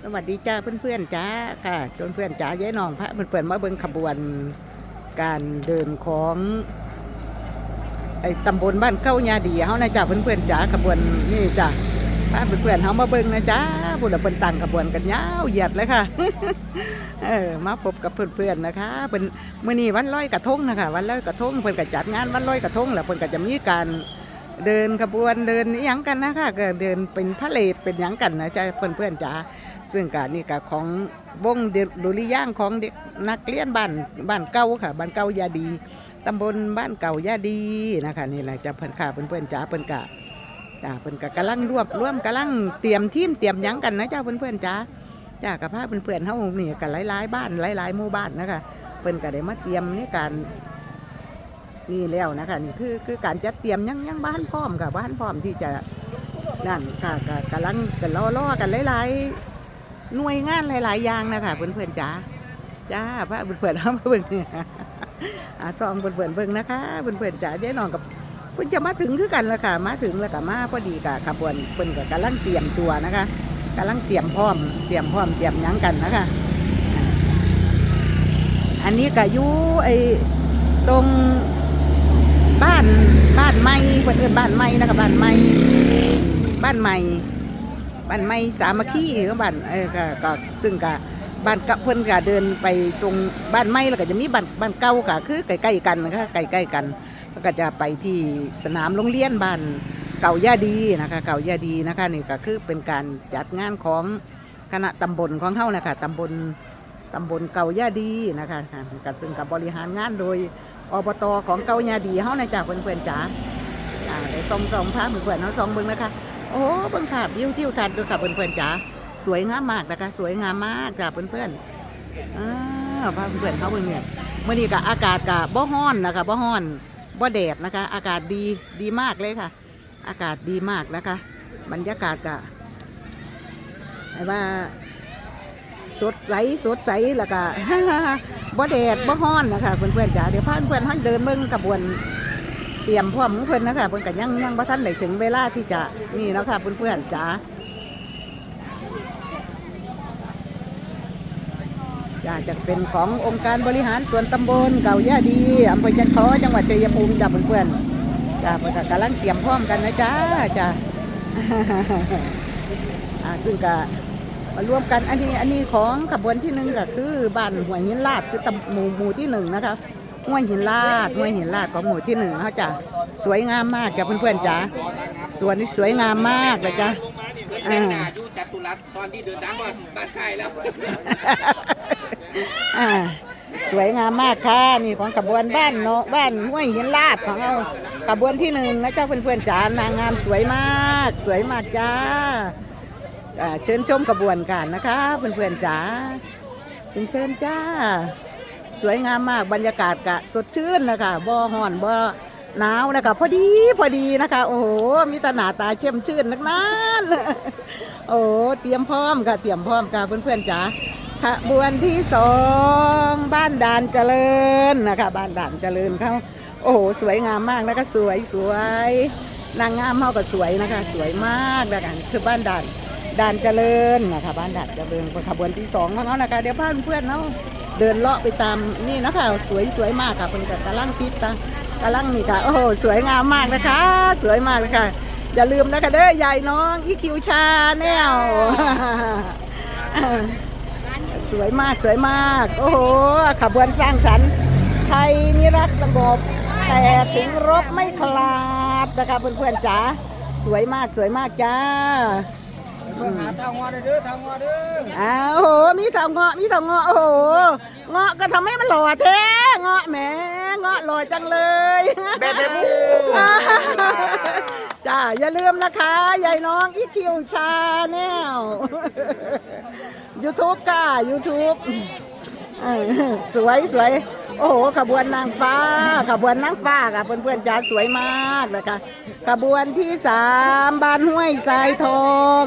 สวัสดีจ้าเพื่อนๆจ้าค่ะเพื่อนๆจ้าย้ายน้องพระเพื่อนๆมาเบิ่งขบวนการเดินของไอ้ตำบลบ้านเก้ายาดีเฮานะจ้าเพื่อนๆจ้าขบวนนี่จ้าพาเพื่อนๆเฮามาเบิ่งนะจ้าบุญละเพิ่นตั้งขบวนกันยาวเหยียดเลยค่ะเออมาพบกับเพื่อนๆนะคะเป็นมื้อนี้วันลอยกระทงนะคะวันลอยกระทงเพิ่นก็จัดงานวันลอยกระทงแล้วเพิ่นก็จะมีการ เดินขบวนเดินอิยังกันนะคะก็เดินเป็นพาเลทเป็นยังกันนะจ๊ะเพื่อนๆจ๋าซึ่งการนี่ก็ของวงเดุริย่างของเด็กนักเรียนบ้านบ้านเก่าค่ะบ้านเก่ายาดีตำบลบ้านเก่ายาดีนะคะนี่แหละจะเพื่อนค่ะเพื่อนๆจ๋าเพื่อนกะจ้าเพื่อนกะกำลังรวบร่วมกำลังเตรียมทีมเตรียมยังกันนะจ้าเพื่อนๆจ๋าจ้ากับพาเพื่อนๆเฮานี่กันหลายๆบ้านหลายๆหมู่บ้านนะคะเพื่อนก็ได้มาเตรียมในการ นี่แล้วนะคะนี่คือคือการจัดเตรียมยังยังบ้านพร้อมค่ะบ้านพร้อมที่จะนั่นค่ะก็กำลังกันล่อล่อๆกันหลายๆหน่วยงานหลายๆอย่างนะคะเพื่อนๆจ๋าจ้าพระเพื่อนๆเอามาเบิ่งเนี่ยอาซองเพื่อนๆเบิ่งนะคะเพื่อนๆจ๋าเดี๋ยวน้องกับเพิ่นจะมาถึงคือกันแล้วค่ะ มาถึงแล้วก็มาพอดีกับขบวนเพิ่อนก็กำลังเตรียมตัวนะคะกำลังเตรียมพร้อม เตรียมพร้อมเตรียมยังกันนะคะ อันนี้ก็อยู่ไอ้ตรง บ้านบ้านใหม่เพิ่นเอิ้นบ้านใหม่นะคะบ้านใหม่บ้านใหม่บ้านใหม่สามัคคีก็บ้านเออก็ซึ่งก็บ้านเก่าเพิ่นก็เดินไปตรงบ้านใหม่แล้วก็จะมีบ้านบ้านเก่าก็คือใกล้ๆกันนะคะใกล้ๆกันก็จะไปที่สนามโรงเรียนบ้านเก่าย่าดีนะคะเก่าย่าดีนะคะนี่ก็คือเป็นการจัดงานของคณะตำบลของเฮานะคะตำบลตำบลเก่าย่าดีนะคะก็ซึ่งกับบริหารงานโดย อบตของเกาญาดีเฮานะจ้ะเพื่อนๆจ๋าอ่าได้ส่งส่งภาพเพื่อนๆเฮาส่งเบิ่งนะคะโอ้เบิ่งภาพวิวทิวทัศน์ด้วยค่ะเพื่อนๆจ๋าสวยงามมากนะคะสวยงามมากจ้ะเพื่อนๆอ่าภาพเพื่อนๆเฮาเบิ่งเนี่ยมื้อนี้ก็อากาศก็บ่ร้อนนะคะบ่ร้อนบ่แดดนะคะ อากาศดีดีมากเลยค่ะ อากาศดีมากนะคะ บรรยากาศก็ไอ้ว่า สดใสสดใสแล้วก็บ่แดดบ่ฮ้อนนะคะเพื่อนๆจ๋าเดี๋ยวพาเพื่อนท่านเดินเบิ่งกระบวนเตรียมพร้อมเพิ่อนนะคะเพิ่อนก็ยังยังบ่ทันได้ถึงเวลาที่จะนี่แล้วค่ะเพื่อนๆจ๋าจ้าจะเป็นขององค์การบริหารส่วนตำบลเก่าย่าดีอำเภอจันทร์จังหวัดชัยภูมิจ้าเพื่อนๆจ้าเพิ่อนกำลังเตรียมพร้อมกันนะจ้าจ้าซึ่งก็ มารวมกันอันนี้อันนี้ของขบวนที่หนึ่งก็คือบ้านห้วยหินลาดคือตำหมู่หมู่ที่หนึ่งนะคะห้วยหินลาดห้วยหินลาดของหมู่ที่หนึ่งเขาจะสวยงามมากจ้ะเพื่อนๆจ๋าสวนนี้สวยงามมากเลยจ้ะเหมือนแต่งนาอยู่จัตุรัสตอนที่เดินทางมาบ้านค่ายแล้วสวยงามมากค่ะนี่ของขบวนบ้านเนาะบ้านห้วยหินลาดของเราขบวนที่หนึ่งนะจ้าเพื่อนๆจ๋านางงามสวยมาก สวยมากจ้า เชิญชมขบวนกันนะคะเพื่อนๆจ๋าเชิญเชิญจ้า สวยงามมากบรรยากาศกะสดชื่นนะคะบ่ฮ้อนบ่หนาวนะคะพอดีพอดีนะคะ โอ้โหมีแตหนาตาเช่มชื่นนักนั้นโอ้เตรียมพร้อมค่ะเตรียมพร้อมค่ะเพื่อนๆจ๋าขบวนที่สองบ้านด่านเจริญนะคะ บ้านด่านเจริญเขาโอ้โหสวยงามมากนะคะสวยสวยนางงามเขาก็สวยนะคะ สวยมากนะคะคือบ้านด่าน ด่านเจริญนะคะบ้านด่านเจริญเป็นขบวนที่สองของเขานะคะเดี๋ยวพาเพื่อนๆเขาเดินเลาะไปตามนี่นะคะสวยสวยมากค่ะเป็นกับกำลังติดตากำลังนี่ค่ะโอ้โหสวยงามมากนะคะ สวยมากเลยค่ะอย่าลืมนะคะเด้อยายน้องอีคิวชาแนลสวยมากสวยมาก โอ้โหขบวนสร้างสรรค์ไทยนิรักสงบ แต่ถึงรบไม่คลาดนะคะเพื่อนๆจ๋าสวยมากสวยมากจ้ามา หาทางงอเด้อทางงอเด้ออ้าวโอ้โหมีเถาเงาะมีเถาเงาะโอ้โหเงาะก็ทำให้มันหล่อแท้เงาะแหมเงาะหล่อจังเลยแบบแบบมูจ้าอย่าลืมนะคะยายน้องอีคิวชาแนล YouTube ค่ะ YouTube เออ สวยสวยโอ้โหขบวนนางฟ้า ขบวนนางฟ้าค่ะเพื่อนๆจ้าสวยมากเลยค่ะขบวนที่สามบ้านห้วยทรายทอง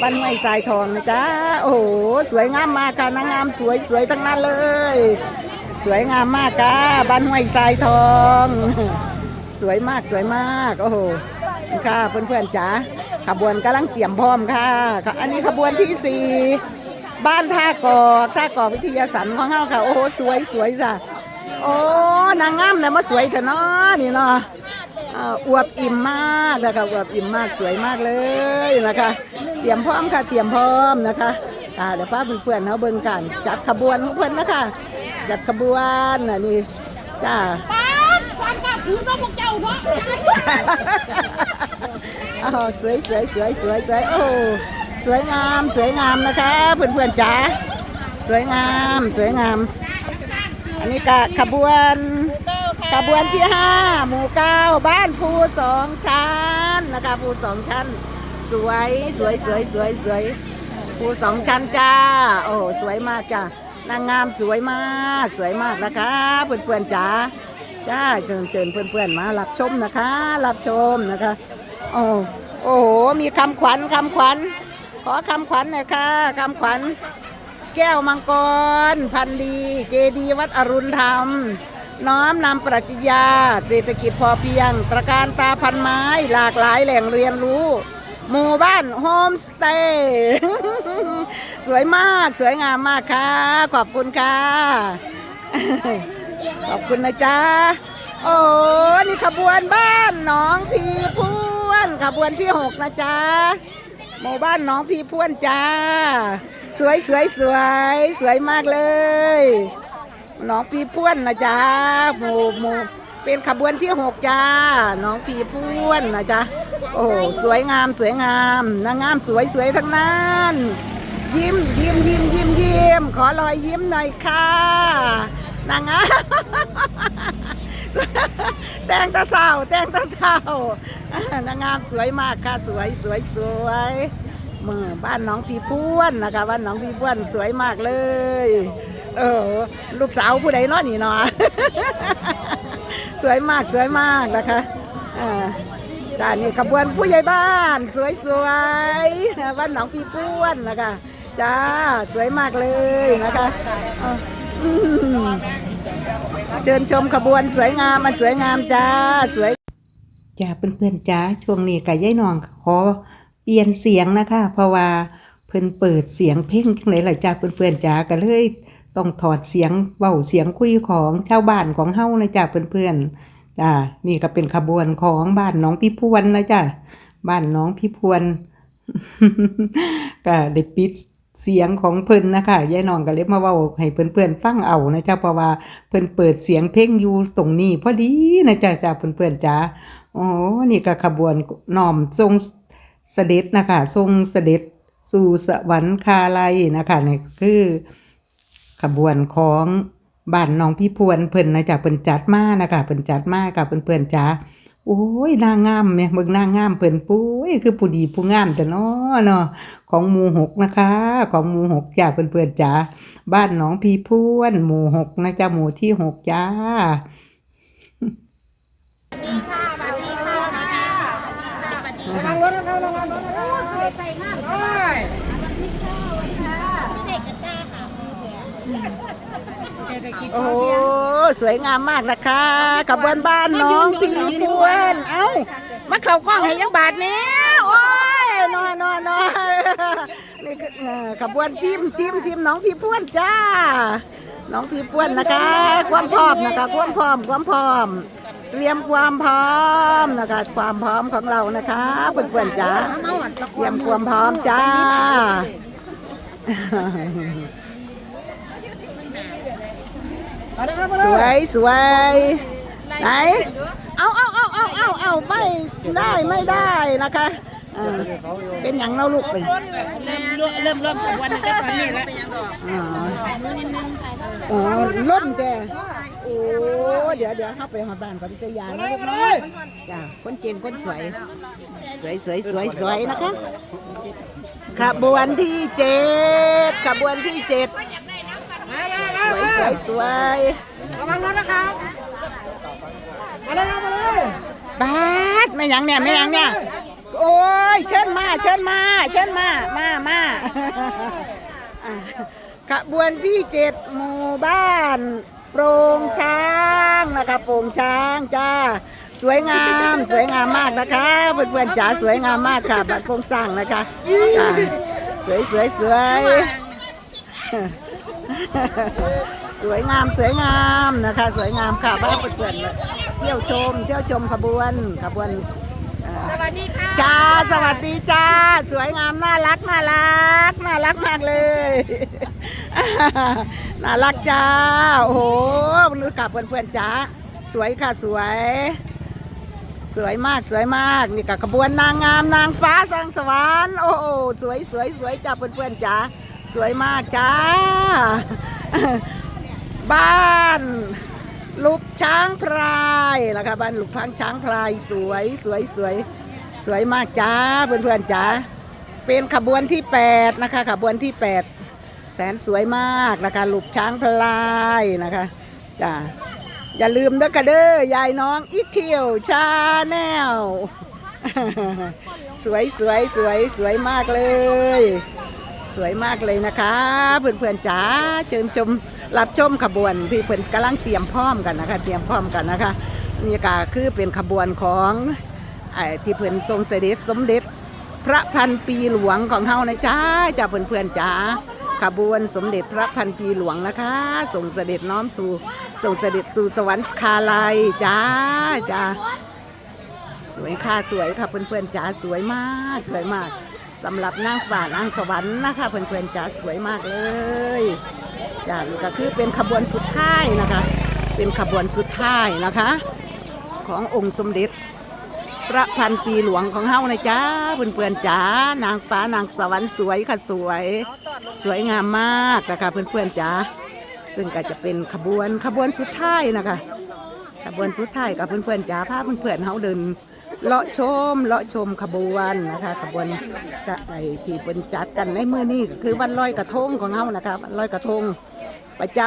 บ้านห้วยทรายทองนะจ๊ะโอ้โหสวยงามมากค่ะนางงามสวยสวยทั้งนั้นเลย สวยงามมากค่ะบ้านห้วยทรายทอง สวยมากสวยมากโอ้โหค่ะเพื่อนๆจ๋าขบวนกำลังเตรียมพร้อมค่ะค่ะอันนี้ขบวนที่สี่ บ้านท่ากอกท่ากอกวิทยาสันของเฮาค่ะ โอ้โหสวยสวยจ้ะโอ้นางงามเนี่ยมาสวยเถอะเนาะนี่เนาะอ่าอวบอิ่มมากนะคะอวบอิ่มมากสวยมากเลยนะคะ เตรียมพร้อมค่ะเตรียมพร้อมนะคะค่ะเดี๋ยวพาเพื่อนๆเขาเบิ่งกันจัดขบวนของเพื่อนนะคะจัดขบวนน่ะนี่จ้าป้าสันกับถือต้องพวกเจ้าเนาะอ้าวสวยสวยสวยสวยสวยโอ้ สวยงามสวยงามนะคะเพื่อนๆจ๋าสวยงามสวยงาม อันนี้กะขบวนขบวนที่ห้าหมู่เก้าบ้านภูสองชั้นนะคะภูสองชั้น สวยสวยสวยสวยสวยภูสองชั้นจ้า โอ้สวยมากจ้านางงามสวยมากสวยมากนะคะเพื่อนๆจ๋าจ้าเชิญเชิญเพื่อนๆมารับชมนะคะ รับชมนะคะโอ้โอ้โหมีคำขวัญคำขวัญ ขอคำขวัญหน่อยค่ะคำขวัญ แก้วมังกร พันดี เจดีย์วัดอรุณธรรม น้อมนำปรัชญา เศรษฐกิจพอเพียง ตระการตาพันไม้ หลากหลายแหล่งเรียนรู้ หมู่บ้านโฮมสเตย์สวยมากสวยงามมากค่ะ ขอบคุณค่ะ ขอบคุณนะจ๊ะ โอ้นี่ขบวนบ้านน้องพีพวนขบวนที่หกนะจ๊ะ หมู่บ้านน้องพี่พวนจ้า สวยสวยสวยสวยมากเลยน้องพีพวนนะจ๊ะหมู่หมู่เป็นขบวนที่หกจ้าน้องพีพวนนะจ๊ะโอ้สวยงามสวยงามนางงามสวยสวยทั้งนั้นยิ้มยิ้มยิ้มยิ้มยิ้มขอรอยยิ้มหน่อยค่ะนางงาม แต่งตาเศร้าแต่งตาเศร้านางงามสวยมากค่ะสวยสวยสวยมือบ้านน้องพี่พ้วนนะคะบ้านน้องพี่พ้วนสวยมากเลย เออลูกสาวผู้ใดนาะนี่เนาะสวยมากสวยมากนะคะอ่าด้านนี้ขบวนผู้ใหญ่บ้าน สวยสวยบ้านหนองพี่พ้วนนะคะจ้าสวยมากเลยนะคะ เชิญชมขบวนสวยงามมันสวยงามจ้าสวยจ้าเพื่อนๆจ้าช่วงนี้กับยายน้องขอเปลี่ยนเสียงนะคะ เพราะว่าเพิ่นเปิดเสียงเพ่งจังไหนล่ะจ้าเพื่อนๆจ้าก็เลยต้องถอดเสียงเว้าเสียงคุยของชาวบ้านของเฮานะจ้าเพื่อนๆจ้านี่ก็เป็นขบวนของบ้านน้องพี่พวนนะจ้าบ้านน้องพี่พวนก็ได้ปิด เสียงของเพิ่นนะคะยายน้องก็เลยมาเว้าให้เพื่อนๆฟังเอานะจ๊ะเพราะว่าเพิ่นเปิดเสียงเพลงอยู่ตรงนี้พอดีนะจ๊ะจ้าเพื่อนๆจ้าอ๋อนี่ก็ขบวนน้อมทรงเสด็จนะคะทรงเสด็จสู่สวรรคาลัยนะคะนี่คือขบวนของบ้านน้องพี่พวนเพิ่นนะจ๊ะเพิ่นจัดมานะคะเพิ่นจัดมากับเพื่อนๆจ้า โอ้ยนางงามเนี่ยเบิ่งนางงามเพิ่นปุ้ยคือผู้ดีผู้งามแต่เนาะเนาะของหมู่หกนะคะ ของหมู่หกจ้าเพื่อนๆจ้าบ้านหนองพีพวนหมู่หกนะจ้าหมู่ที่หกจ้าระวังรถนะครับระวังรถนะครับใส่มากเลย โอ้สวยงามมากนะคะขบวนบ้านน้องพี่พวนเอ้ามาเข้ากล้องให้ยังบาทนี้โอ้ยนอนนอนนอนนี่คือขบวนทีมทีมทีมน้องพี่พวนจ้า น้องพี่พวนนะคะ ความพร้อมนะคะ ความพร้อมความพร้อม เตรียมความพร้อมนะคะ ความพร้อมของเรานะคะเพื่อนๆจ้าเตรียมความพร้อมจ้า สวยสวยไหนเอาเอาเอาเอาเอาเอาไม่ได้ไม่ได้นะคะอ่าเป็นอย่างเราลูกไปเริ่มเริ่มของวันนี้ตอนนี้แล้วอ๋ออ๋อล่มแกโอ้เดี๋ยวเดี๋ยวเข้าไปหอบ้านก่อนที่สยามนะลูกเน้อยจ้าคนเก่งคนสวย สวยสวยสวยสวยนะคะขบวนที่เจ็ดขบวนที่เจ็ด สวยสวยสวยระวังรถนะครับมาเลยมาเลยบาดไม่หยังเนี่ยไม่หยังเนี่ยโอ้ยเชิญมาเชิญมาเชิญมามามาอะขบวนที่เจ็ดหมู่บ้านโปร่งช้างนะคะโปร่งช้างจ้าสวยงามสวยงามมากนะคะเพื่อนๆจ๋าสวยงามมากค่ะบัตรโครงสร้างนะคะจ้ะสวยสวยสวย สวยงามสวยงามนะคะ สวยงามค่ะบ้านเพื่อนๆเที่ยวชม เที่ยวชมขบวนขบวนอ่าสวัสดีค่ะจ้าสวัสดีจ้า สวยงามน่ารักน่ารักน่ารักมากเลยน่ารักจ้าโอ้โหรู้กับเพื่อนๆจ้าสวยค่ะสวย สวยมากสวยมากนี่กับขบวนนางงามนางฟ้าสังสวรรค์โอ้โหสวยสวยสวยจ้าเพื่อนๆจ้า สวยมากจ้า บ้านลูกช้างพลายนะคะบ้านลูกพังช้างพลายสวยสวยสวยสวยมากจ้าเพื่อนๆจ้าเป็นขบวนที่8นะคะขบวนที่ 8 แสนสวยมากนะคะลูกช้างพลายนะคะจ้าอย่าลืมเด้อกระเด้อยายน้องอีกเขียวชาแนลสวยสวยสวยสวยมากเลย สวยมากเลยนะคะเพื่อนๆจ๋าเชิญชมรับชมขบวนที่เพื่อนกำลังเตรียมพร้อมกันนะคะ เตรียมพร้อมกันนะคะนี่ก็คือเป็นขบวนของอที่เพื่อนทรงเสด็จสมเด็จ พระพันปีหลวงของเฮานะจ้าจ้าเพื่อนๆจ๋าขบวนสมเด็จพระพันปีหลวงนะคะส่งเสด็จน้อมสู่ส่งเสด็จสู่สวรรคาลัยจ้าจ้าสวยค่ะสวยค่ะเพื่อนๆจ๋าสวยมากสวยมาก สำหรับนางฟ้านางสวรรค์นะคะเพื่อนๆจ๋าสวยมากเลยจ้านี่ก็คือเป็นขบวนสุดท้ายนะคะ เป็นขบวนสุดท้ายนะคะ ขององค์สมเด็จพระพันปีหลวงของเฮานะจ้าเพื่อนๆจ๋านางฟ้านางสวรรค์สวยค่ะสวย สวยงามมากนะคะเพื่อนๆจ๋าซึ่งก็จะเป็นขบวนขบวนสุดท้ายนะคะขบวนสุดท้ายกับเพื่อนๆจ๋าพาเพื่อนๆเขาเดิน เลาะชมเลาะชมขบวนนะคะ ขบวนกะไอที่เป็นจัดกันในเมื่อนี้ก็คือวันลอยกระทงของเขานะคะวันลอยกระทงประจ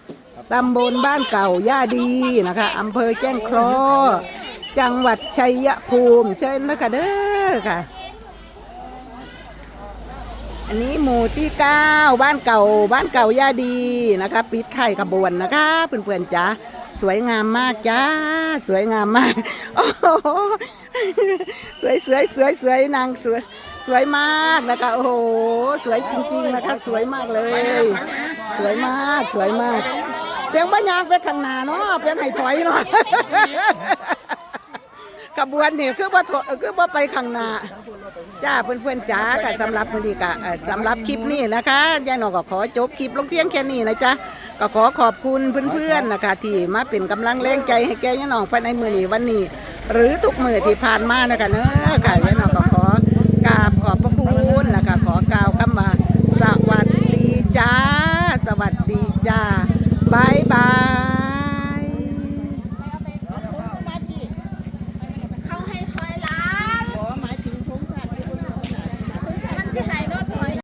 ำตำบลบ้านเก่าย่าดีนะคะอำเภอแจ้งคราะห์จังหวัดชัยภูมิ เชิญนะคะเด้อค่ะ อันนี้หมู่ที่9บ้านเก่าบ้านเก่าย่าดีนะคะปิดไข่ขบวนนะคะเพื่อนๆจ้าสวยงามมากจ้า สวยงามมาก โอ้โห สวยสวยสวยสวยนางสวยสวยมากนะคะโอ้โหสวยจริงๆนะคะสวยมากเลย สวยมากสวยมากเพียงบ้านยางไปข้างหน้าเนาะเพียงให้ถอยเนาะขบวนนี่คือว่าคือว่าไปข้างหน้าจ้าเพื่อนๆจ้าค่ะสำหรับวันนี้ก็เอ่อสำหรับคลิปนี้นะคะยายหนอก็ขอจบคลิปลงเพียงแค่นี้นะจ๊ะก็ขอขอบคุณเพื่อนๆนะคะที่มาเป็นกำลังแรงใจให้แกยายหนองภายในมือนี้วันนี้ หรือทุกมือที่ผ่านมานะคะเนอะค่ะยายนอก็ขอกราบขอบพระคุณแล้วก็ขอกล่าวคำว่าสวัสดีจ้า สวัสดีจ้าบายบาย